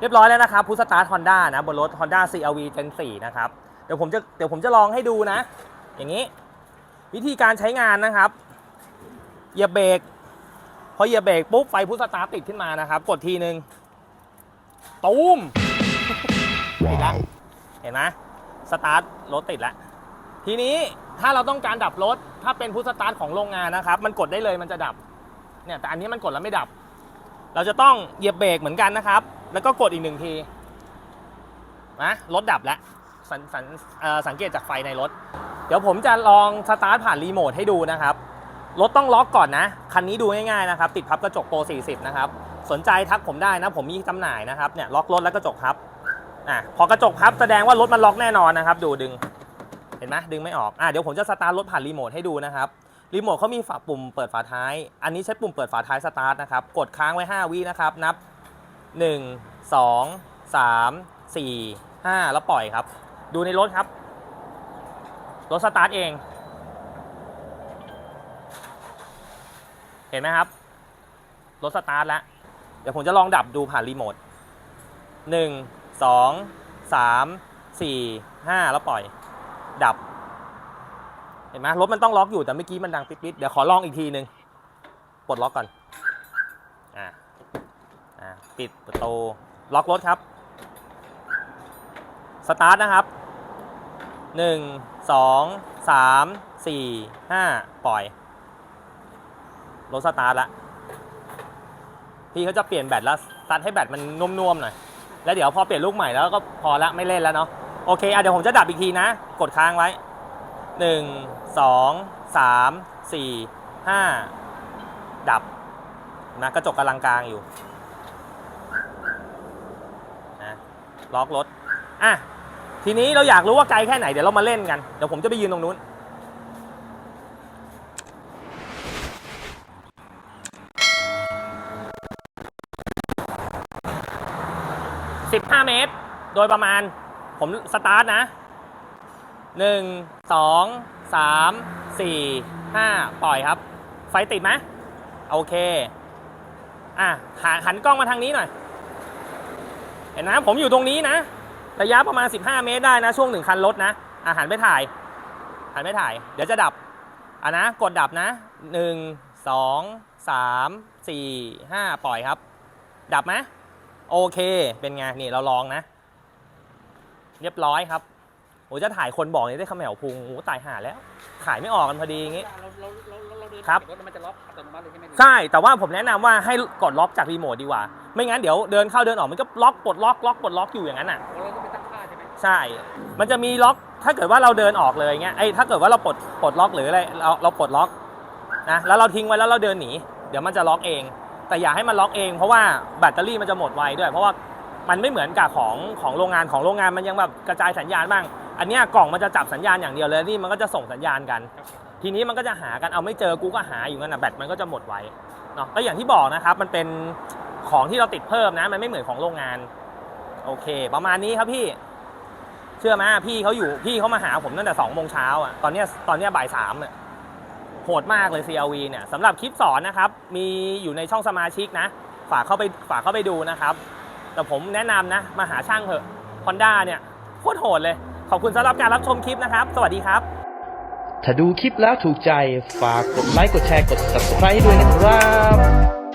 เรียบร้อยแล้วนะครับพุทสตาร์ทฮอนด้านะบนรถ Honda CRV Gen 4นะครับเดี๋ยวผมจะเดี๋ยวผมจะลองให้ดูนะ อย่างนี้ วิธีการใช้งานนะครับเหยียบเบรกพอเหยียบเบรกปุ๊บไฟพุทสตาร์ทติดขึ้นมานะครับ กดทีนึงตูมติดแล้วเห็นไหมสตาร์ทรถติดแล้วทีนี้ถ้าเราต้องการดับรถ ถ้าเป็นพุทสตาร์ทของโรงงานนะครับ มันกดได้เลยมันจะดับเนี่ยแต่อันนี้มันกดแล้วไม่ดับ เราจะต้องเหยียบเบรกเหมือนกันนะครับ แล้วก็กดอีกหนึ่งทีนะรถดับแล้วสนสันเอ่อสังเกตจากไฟในรถ เดี๋ยวผมจะลองสตาร์ทผ่านรีโมทให้ดูนะครับ รถต้องล็อกก่อนนะ คันนี้ดูง่ายๆนะครับ ติดพับกระจกโปร 40 นะครับ สนใจทักผมได้นะ ผมมีจำหน่ายนะครับ เนี่ยล็อกรถแล้วกระจกพับอะพอกระจกพับแสดงว่ารถมันล็อกแน่นอนนะครับ ดูดึง เห็นไหมดึงไม่ออกอะเดี๋ยวผมจะสตาร์ทรถผ่านรีโมทให้ดูนะครับ รีโมทเขามีฝาปุ่มเปิดฝาท้าย อันนี้ใช้ปุ่มเปิดฝาท้ายสตาร์ทนะครับ กดค้างไว้ 5 วินะครับ นับ 1 2 3 4 5 แล้วปล่อยครับ ดูในรถครับ รถสตาร์ทเอง เห็นไหมครับ รถสตาร์ทแล้ว เดี๋ยวผมจะลองดับดูผ่านรีโมท 1 2 3 4 5 แล้วปล่อย ดับ เห็นไหมรถมันต้องล็อกอยู่แต่เมื่อกี้มันดังปิ๊ดๆเดี๋ยวขอลองอีกทีหนึ่งปลดล็อกก่อน อ่า ปิดประตูล็อกรถครับ สตาร์ทนะครับหนึ่งสองสามสี่ห้าปล่อย รถสตาร์ทละ พี่เขาจะเปลี่ยนแบตแล้วตัดให้แบตมันนุ่มๆหน่อย แล้วเดี๋ยวพอเปลี่ยนลูกใหม่แล้วก็พอละไม่เล่นแล้วเนาะ โอเคอะเดี๋ยวผมจะดับอีกทีนะ กดค้างไว้หนึ่งสองสามสี่ห้าดับนะกระจกกำลังกลางอยู่นะ ล็อกรถอะทีนี้เราอยากรู้ว่าไกลแค่ไหนเดี๋ยวเรามาเล่นกันเดี๋ยวผมจะไปยืนตรงนู้น 15 เมตร โดยประมาณ ผมสตาร์ทนะหนึ่งสองสามสี่ห้าปล่อยครับ ไฟติดไหมโอเค อะหันกล้องมาทางนี้หน่อย เห็นนะผมอยู่ตรงนี้นะ ระยะประมาณ 15 เมตรได้นะ ช่วงหนึ่งคันรถนะอะหันไปถ่ายหันไปถ่าย เดี๋ยวจะดับอะนะ กดดับนะ 1 2 3 4 5 ปล่อยครับ ดับไหมโอเค เป็นไง นี่เราลองนะ เรียบร้อยครับโอ้จะถ่ายคนบอกนี่ได้เขมวพุงโอ้ตายห่าแล้ว ขายไม่ออกกันพอดีอย่างงี้ เราเราเราเราเดินครับ รถมันจะล็อกอัตโนมัติเลยใช่ไหมใช่ แต่ว่าผมแนะนำว่าให้กดล็อกจากรีโมทดีกว่า ไม่งั้นเดี๋ยวเดินเข้าเดินออกมันก็ล็อกปลดล็อกล็อกปลดล็อกอยู่อย่างนั้นอะเราต้องไปตั้งค่าใช่ไหมใช่ มันจะมีล็อกถ้าเกิดว่าเราเดินออกเลยเงี้ยไอ้ถ้าเกิดว่าเราปลดปลดล็อกหรืออะไรเราเราปลดล็อกนะแล้วเราทิ้งไว้แล้วเราเดินหนีเดี๋ยวมันจะล็อกเอง แต่อย่าให้มันล็อกเอง เพราะว่าแบตเตอรี่มันจะหมดไวด้วย เพราะว่ามันไม่เหมือนกับของของโรงงานของโรงงานมันยังแบบกระจายสัญญาณบ้าง อันเนี้ยกล่องมันจะจับสัญญาณอย่างเดียวเลยนี่มันก็จะส่งสัญญาณกัน ทีนี้มันก็จะหากันเอาไม่เจอกูก็หาอยู่งั้นนะแบตมันก็จะหมดไวเนาะก็อย่างที่บอกนะครับมันเป็น ของที่เราติดเพิ่มนะ มันไม่เหมือนของโรงงาน โอเค ประมาณนี้ครับพี่ เชื่อไหมพี่เขาอยู่พี่เขามาหาผมตั้งแต่สองโมงเช้าอะตอนเนี้ยตอนเนี้ยบ่ายสามอะโหดมากเลย CLV เนี่ยสำหรับคลิปสอนนะครับ มีอยู่ในช่องสมาชิกนะ ฝากเข้าไปฝากเข้าไปดูนะครับ แต่ผมแนะนำนะ มาหาช่างเถอะ Honda เนี่ยโคตรโหดเลย ขอบคุณสำหรับการรับชมคลิปนะครับ สวัสดีครับ ถ้าดูคลิปแล้วถูกใจ ฝากกดไลค์ กดแชร์ กด subscribe ด้วยนะครับ